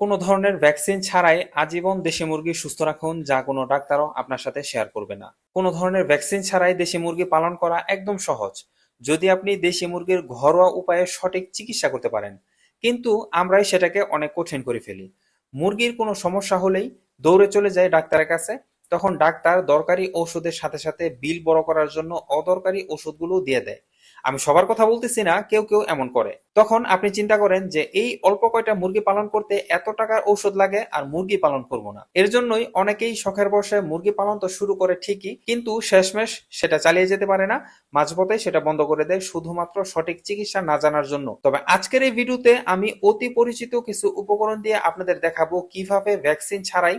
কোনো ধরনের ভ্যাকসিন ছাড়াই আজীবন দেশি মুরগি সুস্থ রাখুন যা কোনো ডাক্তারও আপনার সাথে শেয়ার করবে না। কোনো ধরনের ভ্যাকসিন ছাড়াই দেশি মুরগি পালন করা একদম সহজ। যদি আপনি দেশি মুরগির ঘরোয়া উপায়ে সঠিক চিকিৎসা করতে পারেন, কিন্তু আমরাই সেটাকে অনেক কঠিন করে ফেলি। মুরগির কোনো সমস্যা হলেই দৌড়ে চলে যায় ডাক্তারের কাছে, তখন ডাক্তার দরকারি ওষুধের সাথে সাথে বিল বড় করার জন্য অদরকারি ওষুধগুলো দিয়ে দেয়। আমি সবার কথা বলতেছি না, কেউ কেউ এমন করে। তখন আপনি চিন্তা করেন যে, এই অল্প কয়টা মুরগি পালন করতে এত টাকার ঔষধ লাগে আর মুরগি পালন করব না। এর জন্যই অনেকেই শখের বসে মুরগি পালন তো শুরু করে ঠিকই, কিন্তু শেষমেশ সেটা চালিয়ে যেতে পারে না। মাঝপথে সেটা বন্ধ করে দেয় শুধুমাত্র সঠিক চিকিৎসা না জানার জন্য। তবে আজকের এই ভিডিওতে আমি অতি পরিচিত কিছু উপকরণ দিয়ে আপনাদের দেখাবো কীভাবে ভ্যাকসিন ছাড়াই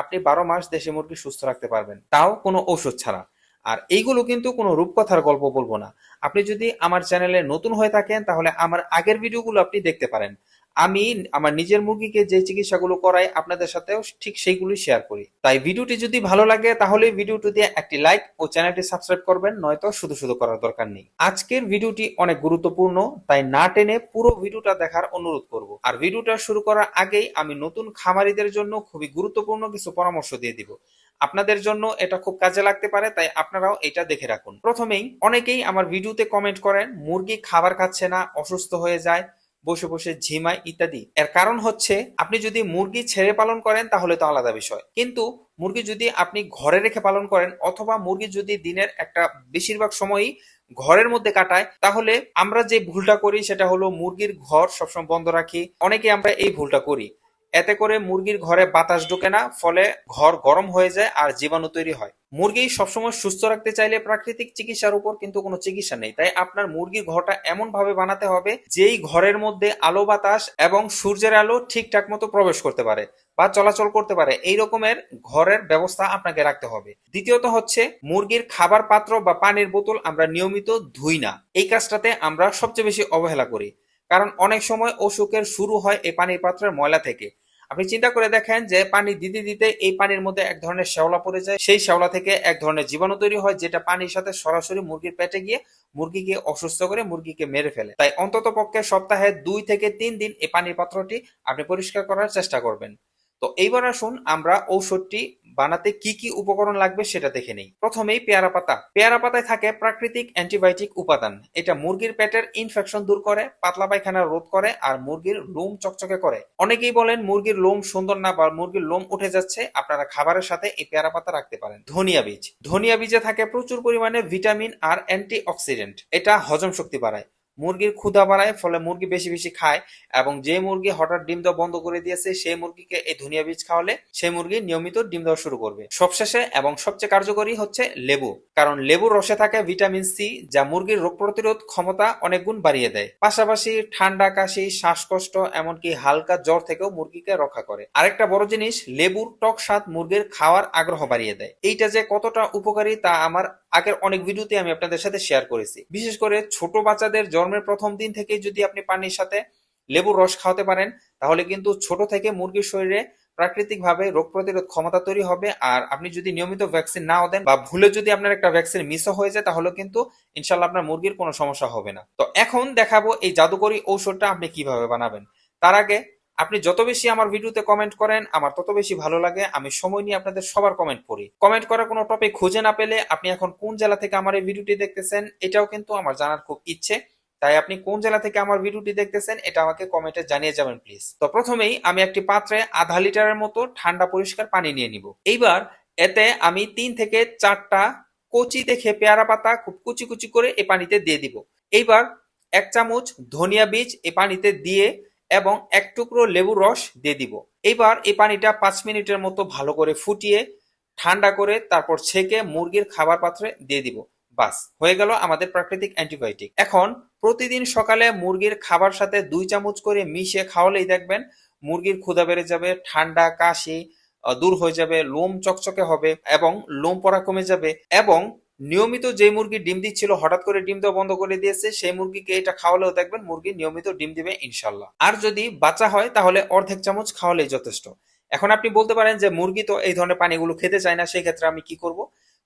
আপনি বারো মাস দেশি মুরগি সুস্থ রাখতে পারবেন। তাও কোনো ওষুধ ছাড়া। আর এইগুলো কিন্তু কোনো রূপকথার গল্প বলব না। আপনি যদি আমার চ্যানেলে নতুন হয়ে থাকেন, তাহলে আমার আগের ভিডিওগুলো আপনি দেখতে পারেন। আমি আমার নিজের মুরগিকে যে চিকিৎসাগুলো করাই আপনাদের সাথেও ঠিক সেইগুলোই শেয়ার করি। তাই ভিডিওটি যদি ভালো লাগে, তাহলে ভিডিওটি দিয়ে একটি লাইক ও চ্যানেলটি সাবস্ক্রাইব করবেন, নয়তো শুধু শুধু করার দরকার নেই। আজকের ভিডিওটি অনেক গুরুত্বপূর্ণ, তাই না টেনে পুরো ভিডিওটা দেখার অনুরোধ করব। আর ভিডিওটা শুরু করার আগেই আমি নতুন খামারিদের জন্য খুবই গুরুত্বপূর্ণ কিছু পরামর্শ দিয়ে দিব। আপনাদের জন্য এটা খুব কাজে লাগতে পারে, তাই আপনারাও এটা দেখে রাখুন। প্রথমেই অনেকেই আমার ভিডিওতে কমেন্ট করেন, মুরগি খাবার খাচ্ছে না, অসুস্থ হয়ে যায়। বসে বসে ঝিমায় ইত্যাদি। এর কারণ হচ্ছে, আপনি যদি মুরগি ছেড়ে পালন করেন, তাহলে তো আলাদা বিষয়। কিন্তু মুরগি যদি আপনি ঘরে রেখে পালন করেন, অথবা মুরগি যদি দিনের একটা বেশিরভাগ সময়ই ঘরের মধ্যে কাটায়, তাহলে আমরা যে ভুলটা করি, সেটা হলো মুরগির ঘর সবসময় বন্ধ রাখি। অনেকে আমরা এই ভুলটা করি। এতে করে মুরগির ঘরে বাতাস ঢোকে না, ফলে ঘর গরম হয়ে যায় আর জীবাণু তৈরি হয়। মুরগি সবসময় সুস্থ রাখতে চাইলে প্রাকৃতিক চিকিৎসার উপর কিন্তু কোনো চিকিৎসা নেই। তাই আপনার মুরগির ঘরটা এমন ভাবে বানাতে হবে, যেই ঘরের মধ্যে আলো বাতাস এবং সূর্যের আলো ঠিকঠাক মতো প্রবেশ করতে পারে বা চলাচল করতে পারে, এই রকমের ঘরের ব্যবস্থা আপনাকে রাখতে হবে। দ্বিতীয়ত হচ্ছে, মুরগির খাবার পাত্র বা পানির বোতল আমরা নিয়মিত ধুই না। এই কাজটাতে আমরা সবচেয়ে বেশি অবহেলা করি। কারণ অনেক সময় অসুখের শুরু হয় এই পানির পাত্রের ময়লা থেকে। আপনি চিন্তা করে দেখেন যে পানি দিতে দিতে এই পানির মধ্যে এক ধরনের শ্যাওলা পড়ে যায়। সেই শ্যাওলা থেকে এক ধরনের জীবাণু তৈরি হয় যেটা পানির সাথে সরাসরি মুরগির পেটে গিয়ে মুরগিকে অসুস্থ করে মুরগিকে মেরে ফেলে। তাই অন্তত পক্ষে সপ্তাহে দুই থেকে তিন দিন এই পানির পাত্রটি আপনি পরিষ্কার করার চেষ্টা করবেন। তো এইবার আসুন আমরা ঔষধটি বানাতে কি কি উপকরণ লাগবে সেটা দেখে নেই। প্রথমেই পেয়ারা পাতা। পেয়ারা পাতায় থাকে প্রাকৃতিক অ্যান্টিবায়োটিক উপাদান। এটা মুরগির পেটের ইনফেকশন দূর করে, পাতলা পায়খানা রোধ করে আর মুরগির লোম চকচকে করে। অনেকেই বলেন মুরগির লোম সুন্দর না বা মুরগির লোম উঠে যাচ্ছে, আপনারা খাবারের সাথে এই পেয়ারা পাতা রাখতে পারেন। ধনিয়া বীজ। ধনিয়া বীজে থাকে প্রচুর পরিমাণে ভিটামিন আর অ্যান্টি অক্সিডেন্ট এটা হজম শক্তি বাড়ায়। মুরগির ক্ষুধা বাড়ায়, ফলে মুরগি বেশি বেশি খায় এবং যে মুরগি হঠাৎ ডিম দেওয়া বন্ধ করে দিয়েছে, সেই মুরগিকে এই ধনিয়া বীজ খাওয়ালে সেই মুরগি নিয়মিত ডিম দেওয়া শুরু করবে। সবশেষে এবং সবচেয়ে কার্যকরী হচ্ছে লেবু, কারণ লেবুর রসে থাকে ভিটামিন সি, যা মুরগির রোগ প্রতিরোধ ক্ষমতা অনেক গুণ বাড়িয়ে দেয়। পাশাপাশি ঠান্ডা, কাশি, শ্বাসকষ্ট, এমনকি হালকা জ্বর থেকেও মুরগিকে রক্ষা করে। আরেকটা বড় জিনিস, লেবুর টক স্বাদ মুরগির খাওয়ার আগ্রহ বাড়িয়ে দেয়। এইটা যে কতটা উপকারী তা আমার আগের অনেক ভিডিওতে আমি আপনাদের সাথে শেয়ার করেছি। বিশেষ করে ছোট বাচ্চাদের জন্মের প্রথম দিন থেকেই যদি আপনি পানির সাথে লেবুর রস খাওয়াতে পারেন, তাহলে কিন্তু ছোট থেকে মুরগির শরীরে প্রাকৃতিকভাবে রোগ প্রতিরোধ ক্ষমতা তৈরি হবে। আর আপনি যদি নিয়মিত ভ্যাকসিন নাও দেন বা ভুলে যদি আপনার একটা ভ্যাকসিন মিসও হয়ে যায়, তাহলে কিন্তু ইনশাল্লাহ আপনার মুরগির কোনো সমস্যা হবে না। তো এখন দেখাবো এই জাদুকরি ঔষধটা আপনি কীভাবে বানাবেন। তার আগে আপনি যত বেশি আমার ভিডিওতে কমেন্ট করেন, আমার তত বেশি ভালো লাগে। আমি সময় নিয়ে আপনাদের সবার কমেন্ট পড়ি। কমেন্ট করার কোনো টপিক খুঁজে না পেলে আপনি এখন কোন জেলা থেকে আমার এই ভিডিওটি দেখতেছেন, এটাও কিন্তু আমার জানার খুব ইচ্ছে। তাই আপনি কোন জেলা থেকে আমার ভিডিওটি দেখতেছেন, এটা আমাকে কমেন্টে জানিয়ে যাবেন প্লিজ তো প্রথমেই আমি একটি পাত্রে আধা লিটারের মতো ঠান্ডা পরিষ্কার পানি নিয়ে নিব। এইবার এতে আমি তিন থেকে চারটা কচি দেখে পেয়ারা পাতা খুব কুচি কুচি করে এই পানিতে দিয়ে দিব। এইবার এক চামচ ধনিয়া বীজ এই পানিতে দিয়ে এবং এক টুকরো লেবুর রস দিয়ে দিব। এইবার এই পানিটা পাঁচ মিনিটের মতো ভালো করে ফুটিয়ে ঠান্ডা করে তারপর ছেঁকে মুরগির খাবার পাত্রে দিয়ে দিব। বাস, হয়ে গেল আমাদের প্রাকৃতিক অ্যান্টিবায়োটিক। এখন প্রতিদিন সকালে মুরগির খাবার সাথে দুই চামচ করে মিশিয়ে খাওয়ালেই দেখবেন মুরগির ক্ষুধা বেড়ে যাবে, ঠান্ডা, কাশি দূর হয়ে যাবে, লোম চকচকে হবে এবং লোম পড়া কমে যাবে এবং নিয়মিত যে মুরগি ডিম দিচ্ছিল হঠাৎ করে ডিম দেওয়া বন্ধ করে দিয়েছে, সেই মুরগিকে এটা খাওয়ালেও দেখবেন মুরগি নিয়মিত ডিম দিবে ইনশাল্লাহ আর যদি বাচ্চা হয় তাহলে অর্ধেক চামচ খাওয়ালেই যথেষ্ট। এখন আপনি বলতে পারেন যে মুরগি তো এই ধরনের পানিগুলো খেতে চায় না, সেই ক্ষেত্রে আমি কি করব?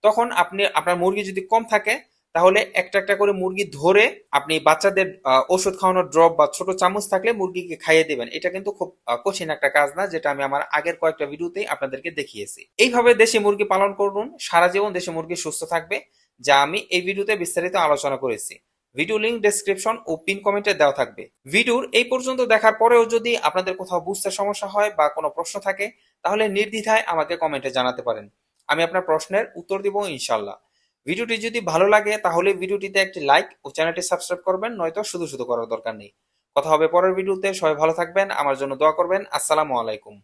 তখন আপনি, আপনার মুরগি যদি কম থাকে, তাহলে একটা একটা করে মুরগি ধরে আপনি বাচ্চাদের ওষুধ খাওয়ানোর ড্রপ বা ছোট চামচ থাকলে মুরগিকে খাইয়ে দেবেন। এটা কিন্তু খুব কঠিন একটা কাজ না, যেটা আমি আমার আগের কয়েকটা ভিডিওতেই আপনাদেরকে দেখিয়েছি। এইভাবে দেশি মুরগি পালন করুন, সারা জীবন দেশি মুরগি সুস্থ থাকবে, যা আমি এই ভিডিওতে বিস্তারিত আলোচনা করেছি। ভিডিও লিংক ডেসক্রিপশন ও পিন কমেন্টে দেওয়া থাকবে। ভিডিওর এই পর্যন্ত দেখার পরেও যদি আপনাদের কোথাও বুঝতে সমস্যা হয় বা কোনো প্রশ্ন থাকে, তাহলে নির্দ্বিধায় আমাকে কমেন্টে জানাতে পারেন। আমি আপনার প্রশ্নের উত্তর দিব ইনশাল্লাহ ভিডিওটি যদি ভালো লাগে, তাহলে ভিডিওটিতে একটি লাইক ও চ্যানেলটি সাবস্ক্রাইব করবেন, নয়তো শুধু শুধু করার দরকার নেই। কথা হবে পরের ভিডিওতে, সবাই ভালো থাকবেন, আমার জন্য দোয়া করবেন, আসসালামু আলাইকুম।